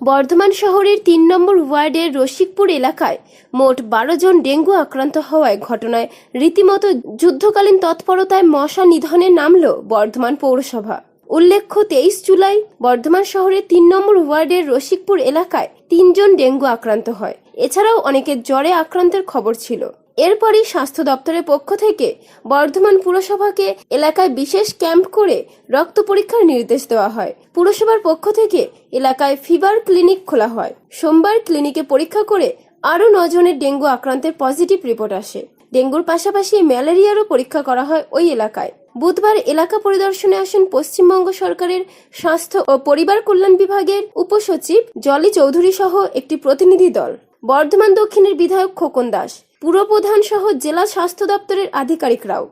বর্ধমান শহরের তিন নম্বর ওয়ার্ডের রসিকপুর এলাকায় মোট বারো জন ডেঙ্গু আক্রান্ত হওয়ায় ঘটনায় রীতিমতো যুদ্ধকালীন তৎপরতায় মশা নিধনে নামল বর্ধমান পৌরসভা। উল্লেখ্য, তেইশ জুলাই বর্ধমান শহরের তিন নম্বর ওয়ার্ডের রসিকপুর এলাকায় তিনজন ডেঙ্গু আক্রান্ত হয়। এছাড়াও অনেকের জ্বরে আক্রান্তের খবর ছিল। এরপরই স্বাস্থ্য দপ্তরের পক্ষ থেকে বর্ধমান পুরসভাকে এলাকায় বিশেষ ক্যাম্প করে রক্ত পরীক্ষার নির্দেশ দেওয়া হয়। পুরসভার পক্ষ থেকে এলাকায় ফিভার ক্লিনিক খোলা হয়। সোমবার ক্লিনিকে পরীক্ষা করে আরও নজনের ডেঙ্গু আক্রান্তের পজিটিভ রিপোর্ট আসে। ডেঙ্গুর পাশাপাশি ম্যালেরিয়ারও পরীক্ষা করা হয় ওই এলাকায়। বুধবার এলাকা পরিদর্শনে আসেন পশ্চিমবঙ্গ সরকারের স্বাস্থ্য ও পরিবার কল্যাণ বিভাগের উপসচিব জলি চৌধুরী সহ একটি প্রতিনিধি দল। বর্ধমান দক্ষিণের বিধায়ক খোকন দাস। পুরপ্রধান সহ জেলা স্বাস্থ্য দপ্তরের আধিকারিকরাও।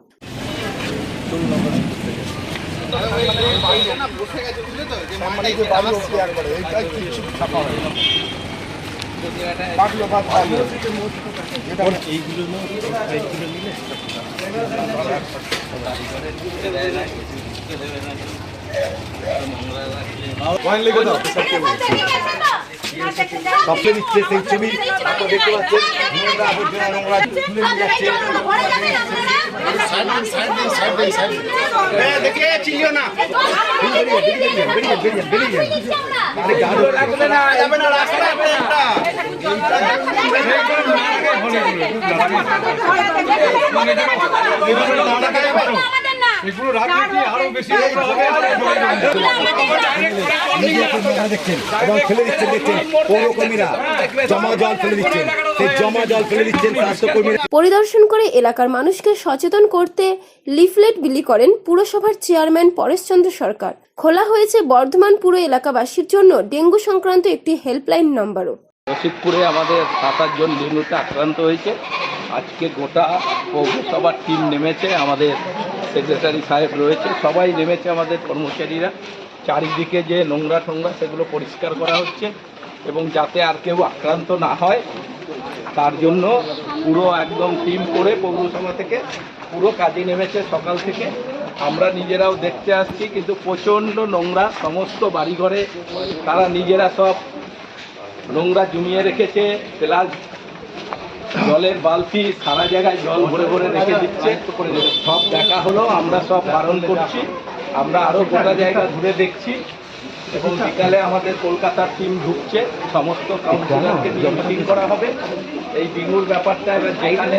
মানে হয় এইগুলো সবচেয়ে দিচ্ছে সেই ছবি আপনারা দেখতে পাচ্ছেন নোংরা আবর্জনা নোংরা তুলে নিয়ে যাচ্ছে দেখে চিনিও না বেরিয়ে বেরিয়ে বেরিয়ে বেরিয়ে বেরিয়ে আরে গাড়ি রাখবে না যাবে না রাস্তা রাখবে একটা এগুলো রাখলে আরও বেশি দেখছেন? এবং ফেলে দিচ্ছেন দেখছেন? পৌরকর্মীরা জমা জল ফেলে দিচ্ছেন। সেই জমা জল ফেলে দিচ্ছেন স্বাস্থ্যকর্মীরা। পরিদর্শন করে এলাকার মানুষকে সচেতন করতে লিফলেট বিলি করেন পুরসভার চেয়ারম্যান পরেশচন্দ্র সরকার। খোলা হয়েছে বর্ধমান পুর এলাকাবাসীর জন্য ডেঙ্গু সংক্রান্ত একটি হেল্পলাইন নম্বরও। রশিদপুরে আমাদের সাত আটজন ডেঙ্গুতে আক্রান্ত হয়েছে। আজকে গোটা পৌরসভার টিম নেমেছে, আমাদের সেক্রেটারি সাহেব রয়েছে, সবাই নেমেছে আমাদের কর্মচারীরা। চারিদিকে যে নোংরা টোংরা সেগুলো পরিষ্কার করা হচ্ছে এবং যাতে আর কেউ আক্রান্ত না হয়, তার জন্য পুরো একদম টিম করে পৌরসভা থেকে পুরো কাজে নেমেছে সকাল থেকে। আমরা নিজেরাও দেখতে আসছি, কিন্তু প্রচণ্ড নোংরা সমস্ত বাড়িঘরে, তারা নিজেরা সব নোংরা জমিয়ে রেখেছে প্লাস জলের বালতি সারা জায়গায় জল ভরে ভরে রেখে দিচ্ছে। সব দেখা হলো আমরা সব বারণ করছি। আমরা আরও গোটা জায়গা ঘুরে দেখছি। এবং বিকালে আমাদের কলকাতার টিম ঢুকছে। সমস্ত কাউন্সিলরকে নিয়ে মিটিং করা হবে। এই ডেঙ্গুর ব্যাপারটা এবার যেখানে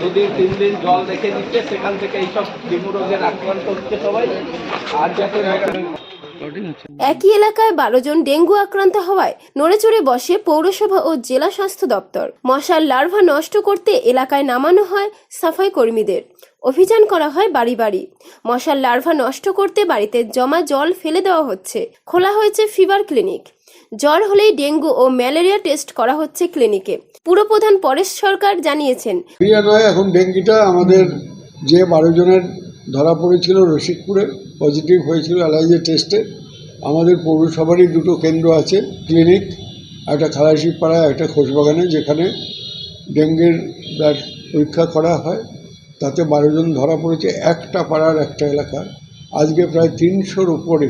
দুদিন তিন দিন জল রেখে দিচ্ছে সেখান থেকে এইসব ডেঙ্গু রোগের আক্রান্ত হচ্ছে সবাই। আর যাতে একই এলাকায় বারো জন ডেঙ্গু আক্রান্ত হওয়ায় নড়েচড়ে বসে পৌরসভা ও জেলা স্বাস্থ্য দপ্তর। মশার লার্ভা নষ্ট করতে এলাকায় নামানো হয় সাফাই কর্মীদের। অভিযান করা হয় বাড়ি বাড়ি। মশার লার্ভা নষ্ট করতে বাড়িতে জমা জল ফেলে দেওয়া হচ্ছে। খোলা হয়েছে ফিভার ক্লিনিক। জ্বর হলেই ডেঙ্গু ও ম্যালেরিয়া টেস্ট করা হচ্ছে ক্লিনিকে। পুরপ্রধান পরেশ সরকার জানিয়েছেন এখন ডেঙ্গিটা আমাদের যে বারো জনের ধরা পড়েছিল রসিকপুরে পজিটিভ হয়েছিল অ্যালার্জি টেস্টে আমাদের পৌরসভারই দুটো কেন্দ্র আছে ক্লিনিক একটা খালাসিপাড়ায়, একটা খোসবাগানে যেখানে ডেঙ্গির ব্লাড পরীক্ষা করা হয়। তাতে বারো জন ধরা পড়েছে, একটা পাড়ার একটা এলাকা। আজকে প্রায় তিনশোর উপরে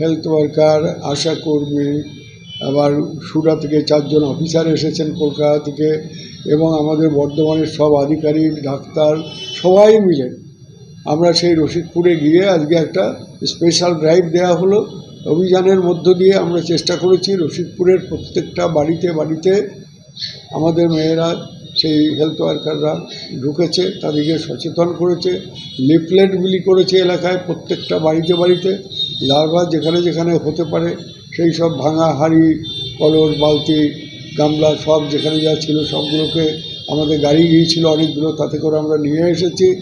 হেলথ ওয়ার্কার আশাকর্মী আবার সুরা থেকে চারজন অফিসার এসেছেন কলকাতা থেকে, এবং আমাদের বর্ধমানের সব আধিকারিক, ডাক্তার, সবাই মিলে আমরা সেই রসিকপুরে গিয়ে আজকে একটা স্পেশাল ড্রাইভ দেওয়া হলো। অভিযানের মধ্য দিয়ে আমরা চেষ্টা করেছি রসিকপুরের প্রত্যেকটা বাড়িতে বাড়িতে। আমাদের মেয়েরা, সেই হেলথ ওয়ার্কাররা ঢুকেছে, তাদেরকে সচেতন করেছে লিফলেট বিলি করেছে এলাকায় প্রত্যেকটা বাড়িতে বাড়িতে। লার্ভা যেখানে যেখানে হতে পারে, সেই সব ভাঙা হাঁড়ি, কলর, বালতি, গামলা সব যেখানে যা ছিল সবগুলোকে আমাদের গাড়ি গিয়েছিল অনেকগুলো, তাতে করে আমরা নিয়ে এসেছি।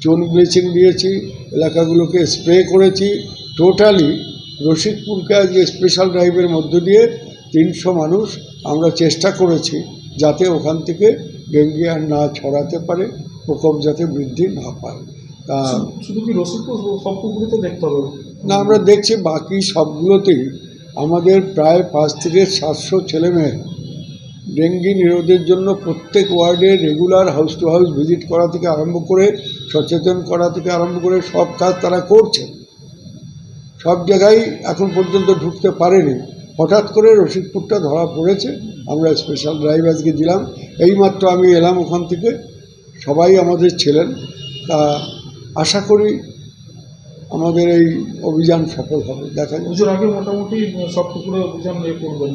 চুন ব্লিচিং দিয়েছি এলাকাগুলোকে স্প্রে করেছি। টোটালি রশিদপুরকে আজকে স্পেশাল ড্রাইভের মধ্য দিয়ে তিনশো মানুষ আমরা চেষ্টা করেছি যাতে ওখান থেকে ডেঙ্গি আর না ছড়াতে পারে প্রকোপ যাতে বৃদ্ধি না পায়। তা শুধু কি সব পুকুরে দেখতে হবে? না আমরা দেখছি বাকি সবগুলোতেই আমাদের প্রায় পাঁচ থেকে সাতশো ছেলেমেয়ে ডেঙ্গি নিরোধের জন্য প্রত্যেক ওয়ার্ডে regular house to house visit করা থেকে আরম্ভ করে সচেতন করা থেকে আরম্ভ করে সব কাজ তারা করছে। সব জায়গায় এখন পর্যন্ত ঢুকতে পারেনি। হঠাৎ করে রশিদপুরটা ধরা পড়েছে। আমরা স্পেশাল ড্রাইভ আজকে দিলাম। এইমাত্র আমি এলাম ওখান থেকে। সবাই আমাদের ছিলেন। তা আশা করি আমাদের এই অভিযান সফল হবে। দেখা যাবে আগে মোটামুটি সব পুকুরে অভিযান ইয়ে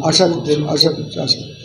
আশা করছি আশা করছি আশা করছি।